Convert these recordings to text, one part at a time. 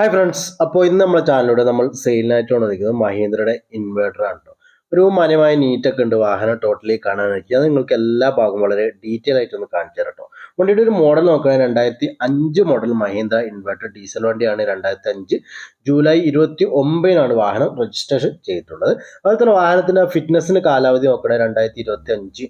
Hi friends അപ്പോൾ ഇന്ന് നമ്മുടെ ചാനലിലൂടെ നമ്മൾ സെയിലിനായിട്ട് വന്നിരിക്കുന്നത് മഹീന്ദ്രയുടെ ഇൻവേർട്ടർ ആണ് കേട്ടോ ഒരു മാന്യമായ നീറ്റൊക്കെ ഉണ്ട് വാഹനം ടോട്ടലി പറ്റി. അത് നിങ്ങൾക്ക് എല്ലാ ഭാഗവും വളരെ ഡീറ്റെയിൽ ആയിട്ട് ഒന്ന് കാണിച്ചു കേട്ടോ വണ്ടിയുടെ ഒരു മോഡൽ നോക്കുകയാണെങ്കിൽ രണ്ടായിരത്തി അഞ്ച് മോഡൽ മഹീന്ദ്ര ഇൻവേർട്ടർ ഡീസൽ വണ്ടിയാണ് രണ്ടായിരത്തി അഞ്ച് ജൂലൈ ഇരുപത്തി ഒമ്പതിനാണ് വാഹനം രജിസ്ട്രേഷൻ ചെയ്തിട്ടുള്ളത്. അതുപോലെ തന്നെ വാഹനത്തിന്റെ ഫിറ്റ്നസ്സിന് കാലാവധി നോക്കണേ രണ്ടായിരത്തി ഇരുപത്തി അഞ്ച്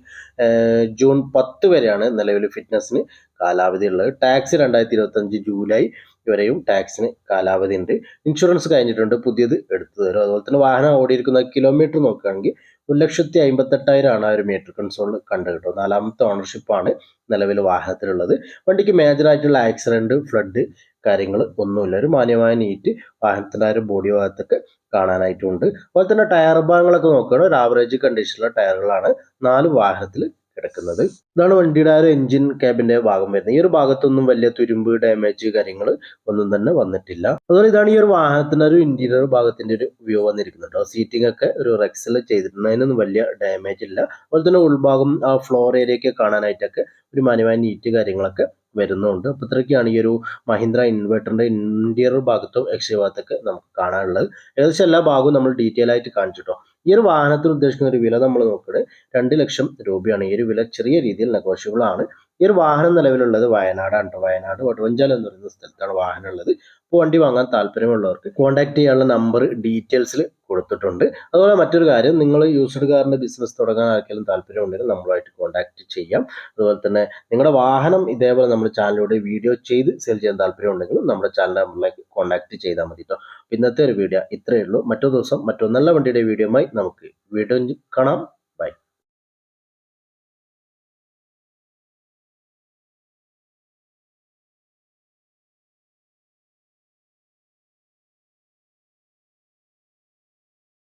ജൂൺ പത്ത് വരെയാണ് നിലവിൽ ഫിറ്റ്നസ്സിന് കാലാവധി ഉള്ളത് ടാക്സ് രണ്ടായിരത്തി ഇരുപത്തഞ്ച് ജൂലൈ വരെയും ടാക്സിന് കാലാവധി ഉണ്ട് ഇൻഷുറൻസ് കഴിഞ്ഞിട്ടുണ്ട് പുതിയത് എടുത്തു തരും. അതുപോലെ തന്നെ വാഹനം ഓടിയിരിക്കുന്ന കിലോമീറ്റർ നോക്കുകയാണെങ്കിൽ ഒരു ലക്ഷത്തി അമ്പത്തെട്ടായിരം ആണ് ആ ഒരു മീറ്റർ കൺസോളിൽ കണ്ടു നാലാമത്തെ ഓണർഷിപ്പാണ് നിലവിൽ വാഹനത്തിലുള്ളത്. വണ്ടിക്ക് മേജറായിട്ടുള്ള ആക്സിഡന്റ് ഫ്ലഡ് കാര്യങ്ങൾ ഒന്നുമില്ല. ഒരു മാന്യമായ നീറ്റ് വാഹനത്തിന്റെ ആ ഒരു ബോഡി ഭാഗത്തൊക്കെ കാണാനായിട്ടുണ്ട്. അതുപോലെ തന്നെ ടയർ ഭാഗങ്ങളൊക്കെ നോക്കുകയാണ് ഒരു ആവറേജ് കണ്ടീഷനിലുള്ള ടയറുകളാണ് നാല് വാഹനത്തിൽ കിടക്കുന്നത്. ഇതാണ് വണ്ടിയുടെ ആ ഒരു എഞ്ചിൻ ക്യാബിന്റെ ഭാഗം വരുന്നത്. ഈ ഒരു ഭാഗത്തൊന്നും വലിയ തുരുമ്പ് ഡാമേജ് കാര്യങ്ങൾ ഒന്നും തന്നെ വന്നിട്ടില്ല. അതുപോലെ ഇതാണ് ഈ ഒരു വാഹനത്തിന്റെ ഒരു ഇന്റീരിയർ ഭാഗത്തിന്റെ ഒരു വ്യൂ വന്നിരിക്കുന്നത് സീറ്റിംഗ് ഒക്കെ ഒരു റെക്സിൽ ചെയ്തിട്ടുണ്ട്. അതിനൊന്നും വലിയ ഡാമേജ് ഇല്ല. അതുപോലെ തന്നെ ഉൾഭാഗം ആ ഫ്ലോർ ഏരിയ ഒക്കെ കാണാനായിട്ടൊക്കെ ഒരു മാന്യമായ നീറ്റ് കാര്യങ്ങളൊക്കെ വരുന്നുണ്ട്. അപ്പോൾ ഇത്രയൊക്കെയാണ് ഈ ഒരു മഹീന്ദ്ര ഇൻവെർട്ടറിന്റെ ഇന്റീരിയർ ഭാഗത്തും എക്സ്റ്റീരിയർ ഭാഗത്തൊക്കെ നമുക്ക് കാണാനുള്ളത്. ഏകദേശം എല്ലാ ഭാഗവും നമ്മൾ ഡീറ്റെയിൽ ആയിട്ട് കാണിച്ചിട്ടോ ഈ ഒരു വാഹനത്തിന് ഉദ്ദേശിക്കുന്ന ഒരു വില നമ്മൾ നോക്കുന്നത് രണ്ട് ലക്ഷം രൂപയാണ്. ഈ ഒരു വില ചെറിയ രീതിയിൽ നെഗോഷ്യബിൾ ആണ്. ഈ ഒരു വാഹനം നിലവിലുള്ളത് വയനാടാണ് വയനാട് വടുവഞ്ചാൽ എന്ന് പറയുന്ന സ്ഥലത്താണ് വാഹനം ഉള്ളത്. വണ്ടി വാങ്ങാൻ താല്പര്യമുള്ളവർക്ക് കോൺടാക്ട് ചെയ്യാനുള്ള നമ്പർ ഡീറ്റെയിൽസിൽ കൊടുത്തിട്ടുണ്ട്. അതുപോലെ മറ്റൊരു കാര്യം നിങ്ങൾ യൂസ്ഡ് കാറിന്റെ ബിസിനസ് തുടങ്ങാൻ ആർക്കെങ്കിലും താല്പര്യമുണ്ടെങ്കിൽ നമ്മളുമായിട്ട് കോൺടാക്ട് ചെയ്യാം. അതുപോലെ തന്നെ നിങ്ങളുടെ വാഹനം ഇതേപോലെ നമ്മുടെ ചാനലിലൂടെ വീഡിയോ ചെയ്ത് സെയിൽ ചെയ്യാൻ താല്പര്യമുണ്ടെങ്കിൽ നമ്മുടെ ചാനൽ നമ്പറിലേക്ക് കോൺടാക്ട് ചെയ്താൽ മതി കേട്ടോ ഇന്നത്തെ ഒരു വീഡിയോ ഇത്രയേ ഉള്ളൂ. മറ്റൊരു ദിവസം മറ്റൊരു നല്ല വണ്ടിയുടെ വീഡിയോയുമായി നമുക്ക് വീഡിയോ കാണാം.